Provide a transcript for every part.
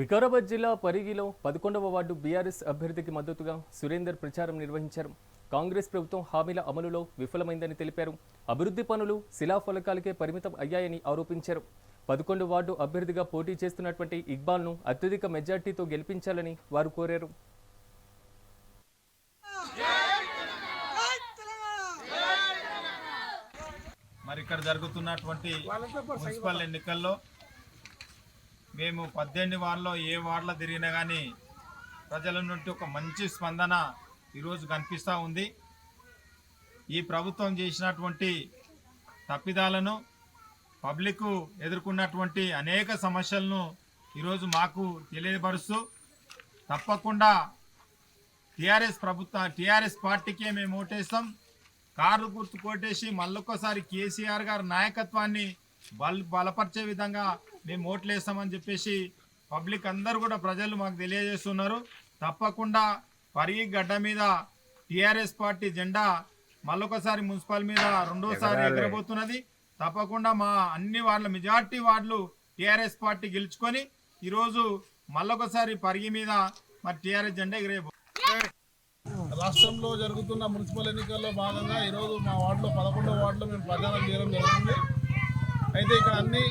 వికారాబాద్ జిల్లా పరిగిలో పదకొండవ ward BRS అభ్యర్థికి మద్దతుగా సురేందర్ ప్రచారం నిర్వహించారు. కాంగ్రెస్ ప్రభుత్వం హామీల అమలులో విఫలమైందని తెలిపారు. అభివృద్ధి పనులు శిలాఫలకాలకే పరిమితం అయ్యాయని ఆరోపించారు. పదకొండు వార్డు అభ్యర్థిగా పోటీ చేస్తున్నటువంటి ఇక్బాల్ను అత్యధిక మెజార్టీతో గెలిపించాలని వారు కోరారు. మరి ఇక్కడ జరుగుతున్నటువంటి మున్సిపల్ ఎన్నికల్లో మేము పద్దెనిమిది వార్డులో ఏ వార్డులో తిరిగినా కానీ ప్రజల నుండి ఒక మంచి స్పందన ఈరోజు కనిపిస్తూ ఉంది. ఈ ప్రభుత్వం చేసినటువంటి తప్పిదాలను పబ్లిక్ ఎదుర్కొన్నటువంటి అనేక సమస్యలను ఈరోజు మాకు తెలియపరుస్తూ తప్పకుండా టీఆర్ఎస్ ప్రభుత్వ టీఆర్ఎస్ పార్టీకే మేము ఓటేస్తాం. కార్లు గుర్తు కొట్టేసి మళ్ళొక్కసారి కేసీఆర్ గారి నాయకత్వాన్ని బల్ బలపరిచే విధంగా మేము ఓట్లేస్తామని చెప్పేసి పబ్లిక్ అందరూ కూడా ప్రజలు మాకు తెలియజేస్తున్నారు. తప్పకుండా పరిగి గడ్డ మీద టీఆర్ఎస్ పార్టీ జెండా మళ్ళొకసారి మున్సిపల్ మీద రెండోసారి ఎగరబోతున్నది. తప్పకుండా మా అన్ని వార్డుల మెజార్టీ వార్డులు టీఆర్ఎస్ పార్టీ గెలుచుకొని ఈరోజు మళ్ళొకసారి పరిగి మీద మరి టీఆర్ఎస్ జెండా ఎగిరేయబో రాష్ట్రంలో జరుగుతున్న మున్సిపల్ ఎన్నికల్లో భాగంగా ఈరోజు మా వార్డులో పదకొండవ వార్డులో మేము ప్రచారం చేయడం జరుగుతుంది అయితే ఇక్కడ అన్ని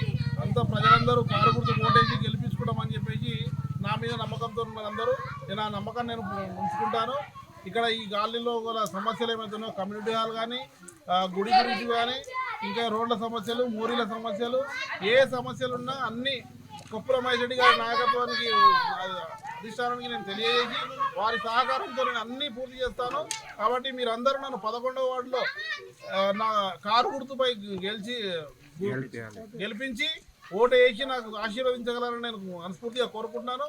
అంత ప్రజలందరూ కారు గుర్తు ఓటేసి గెలిపించుకోవడం చెప్పేసి నా మీద నమ్మకంతో ఉన్నారు అందరూ. నేను ఆ నమ్మకాన్ని నేను ఉంచుకుంటాను ఇక్కడ ఈ గాలిలో గల సమస్యలు ఏమైతున్నాయో కమ్యూనిటీ హాల్ కానీ గుడి గురించి కానీ ఇంకా రోడ్ల సమస్యలు మూరీల సమస్యలు ఏ సమస్యలు ఉన్నా అన్ని కొప్పుల మైసెడ్డి గారి నాయకత్వానికి అధిష్టానానికి నేను తెలియజేసి వారి సహకారంతో నేను అన్ని పూర్తి చేస్తాను. కాబట్టి మీరందరూ నన్ను పదకొండవ వార్డులో నా కారు గుర్తుపై గెలిచి గెలిపించి ఓటు వేసి నాకు ఆశీర్వదించగలరని నేను మనస్ఫూర్తిగా కోరుకుంటున్నాను.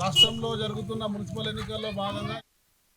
రాష్ట్రంలో జరుగుతున్న మున్సిపల్ ఎన్నికల్లో భాగంగా